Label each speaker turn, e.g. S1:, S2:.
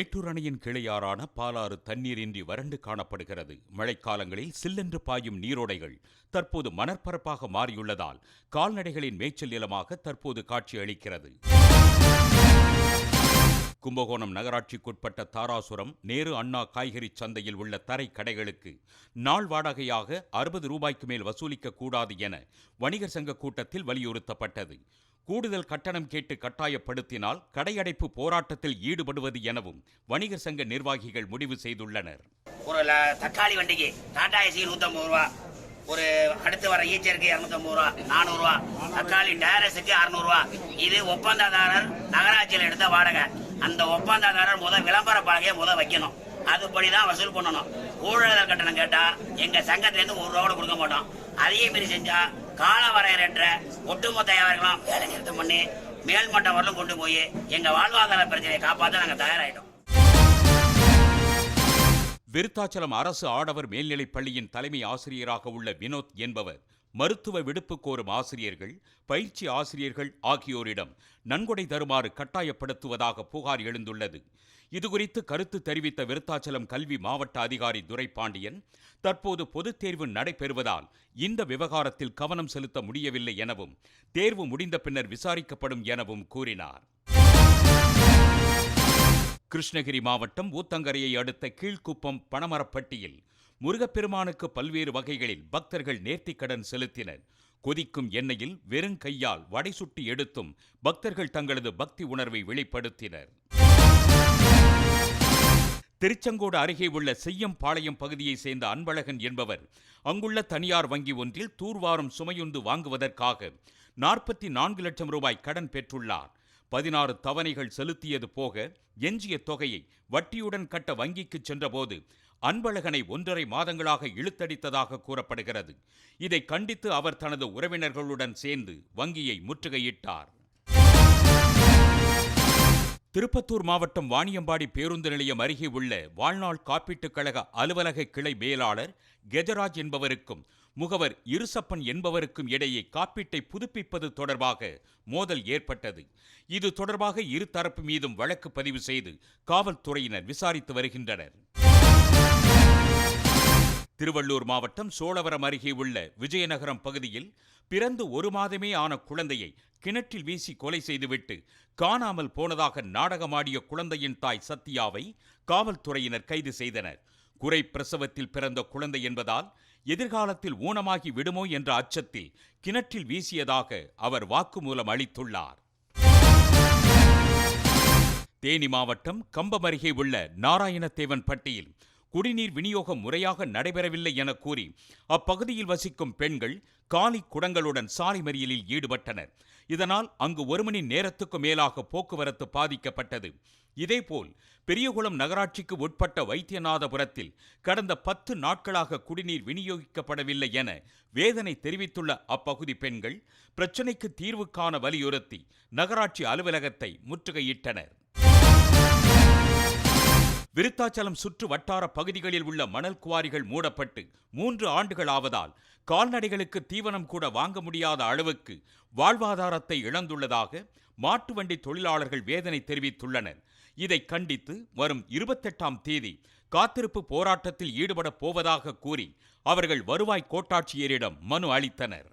S1: மேட்டூர் அணையின் கிளையாறான பாலாறு தண்ணீரின்றி வறண்டு காணப்படுகிறது. மழைக்காலங்களில் சில்லென்று பாயும் நீரோடைகள் தற்போது மணற்பரப்பாக மாறியுள்ளதால் கால்நடைகளின் மேய்ச்சல் நிலமாக தற்போது காட்சியளிக்கிறது. கும்பகோணம் நகராட்சிக்குட்பட்ட தாராசுரம் நேரு அண்ணா காய்கறி சந்தையில் உள்ள தரை கடைகளுக்கு நாள் வாடகையாக அறுபது ரூபாய்க்கு மேல் வசூலிக்க கூடாது என வணிகர் சங்க கூட்டத்தில் வலியுறுத்தப்பட்டது. கூடுதல் கட்டணம் கேட்டு கட்டாயப்படுத்தினால் கடையடைப்பு போராட்டத்தில் ஈடுபடுவது எனவும் வணிகர் சங்க நிர்வாகிகள் முடிவு செய்துள்ளனர்.
S2: ஒரு தக்காளி வண்டிக்கு டாடா ஏசி நூற்றம்பது ரூபா. ஒரு அடுத்து வர ஈச்சருக்கு இரநூத்தம்பது ரூபா நானூறுரூவா தக்காளி டேரஸுக்கு அறநூறுவா இது ஒப்பந்ததாரர் நகராட்சியில் எடுத்த வாடகை. அந்த ஒப்பந்ததாரர் முத விளம்பர பலகையை முத வைக்கணும். அதுபடி தான் வசூல் பண்ணணும். ஊழல் கட்டணம் கேட்டால் எங்கள் சங்கத்திலேருந்து ஒரு ரூபா கூட கொடுக்க மாட்டோம். அதையே மீறி செஞ்சால் காலவரையர் என்ற ஒட்டுமொத்த வியாபாரிகளும் வேலை நிறுத்தம் பண்ணி மேல்மட்டம் வரலும் கொண்டு போய் எங்க வாழ்வாதார பிரச்சனையை காப்பாற்ற நாங்கள் தயாராகிட்டோம்
S1: விருத்தாச்சலம் அரசு ஆடவர் மேல்நிலைப் பள்ளியின் தலைமை ஆசிரியராக உள்ள வினோத் என்பவர் மருத்துவ விடுப்பு கோரும் ஆசிரியர்கள் பயிற்சி ஆசிரியர்கள் ஆகியோரிடம் நன்கொடை தருமாறு கட்டாயப்படுத்துவதாக புகார் எழுந்துள்ளது. இதுகுறித்து கருத்து தெரிவித்த விருத்தாச்சலம் கல்வி மாவட்ட அதிகாரி துரைபாண்டியன் தற்போது பொதுத் தேர்வு நடைபெறுவதால் இந்த விவகாரத்தில் கவனம் செலுத்த முடியவில்லை எனவும் தேர்வு முடிந்த பின்னர் விசாரிக்கப்படும் எனவும் கூறினார். கிருஷ்ணகிரி மாவட்டம் ஊத்தங்கரையை அடுத்த கீழ்குப்பம் பணமரப்பட்டியில் முருகப்பெருமானுக்கு பல்வேறு வகைகளில் பக்தர்கள் நேர்த்திக்கடன் செலுத்தினர். கொதிக்கும் எண்ணெயில் வெறும் கையால் வடை சுட்டி எடுத்தும் பக்தர்கள் தங்களது பக்தி உணர்வை வெளிப்படுத்தினர். திருச்செங்கோடு அருகே உள்ள செய்யம்பாளையம் பகுதியைச் சேர்ந்த அன்பழகன் என்பவர் அங்குள்ள தனியார் வங்கி ஒன்றில் தூர்வாரும் சுமையுந்து வாங்குவதற்காக நாற்பத்தி நான்கு லட்சம் ரூபாய் கடன் பெற்றுள்ளார். பதினாறு தவணைகள் செலுத்தியது போக எஞ்சிய தொகையை வட்டியுடன் கட்ட வங்கிக்கு சென்றபோது அன்பழகனை ஒன்றரை மாதங்களாக இழுத்தடித்ததாக கூறப்படுகிறது. இதை கண்டித்து அவர் தனது உறவினர்களுடன் சேர்ந்து வங்கியை முற்றுகையிட்டார். திருப்பத்தூர் மாவட்டம் வாணியம்பாடி பேருந்து நிலையம் அருகே உள்ள வாழ்நாள் காப்பீட்டுக் கழக அலுவலக கிளை மேலாளர் கெஜராஜ் என்பவருக்கும் முகவர் இருசப்பன் என்பவருக்கும் இடையே காப்பீட்டை புதுப்பிப்பது தொடர்பாக மோதல் ஏற்பட்டது. இது தொடர்பாக இரு தரப்பு மீதும் வழக்கு பதிவு செய்து காவல்துறையினர் விசாரித்து வருகின்றனர். திருவள்ளூர் மாவட்டம் சோழவரம் அருகே உள்ள விஜயநகரம் பகுதியில் பிறந்து ஒரு மாதமே ஆன குழந்தையை கிணற்றில் வீசி கொலை செய்துவிட்டு காணாமல் போனதாக நாடகமாடிய குழந்தையின் தாய் சத்யாவை காவல்துறையினர் கைது செய்தனர். குறை பிரசவத்தில் பிறந்த குழந்தை என்பதால் எதிர்காலத்தில் ஊனமாகி விடுமோ என்ற அச்சத்தில் கிணற்றில் வீசியதாக அவர் வாக்குமூலம் அளித்துள்ளார். தேனி மாவட்டம் கம்பம் அருகே உள்ள நாராயணத்தேவன் பட்டியில் குடிநீர் விநியோகம் முறையாக நடைபெறவில்லை என கூறி அப்பகுதியில் வசிக்கும் பெண்கள் காலி குடங்களுடன் சாலை மறியலில் ஈடுபட்டனர். இதனால் அங்கு ஒரு மணி நேரத்துக்கு மேலாக போக்குவரத்து பாதிக்கப்பட்டது. இதேபோல் பெரியகுளம் நகராட்சிக்கு உட்பட்ட வைத்தியநாதபுரத்தில் கடந்த பத்து நாட்களாக குடிநீர் விநியோகிக்கப்படவில்லை என வேதனை தெரிவித்துள்ள அப்பகுதி பெண்கள் பிரச்சினைக்கு தீர்வு காண வலியுறுத்தி நகராட்சி அலுவலகத்தை முற்றுகையிட்டனர். விருத்தாச்சலம் சுற்று வட்டார பகுதிகளில் உள்ள மணல் குவாரிகள் மூடப்பட்டு மூன்று ஆண்டுகள் ஆவதால் கால்நடைகளுக்கு தீவனம் கூட வாங்க முடியாத அளவுக்கு வாழ்வாதாரத்தை இழந்துள்ளதாக மாட்டு வண்டி தொழிலாளர்கள் வேதனை தெரிவித்துள்ளனர். இதை கண்டித்து வரும் இருபத்தெட்டாம் தேதி காத்திருப்பு போராட்டத்தில் ஈடுபடப் போவதாக கூறி அவர்கள் வருவாய் கோட்டாட்சியரிடம் மனு அளித்தனர்.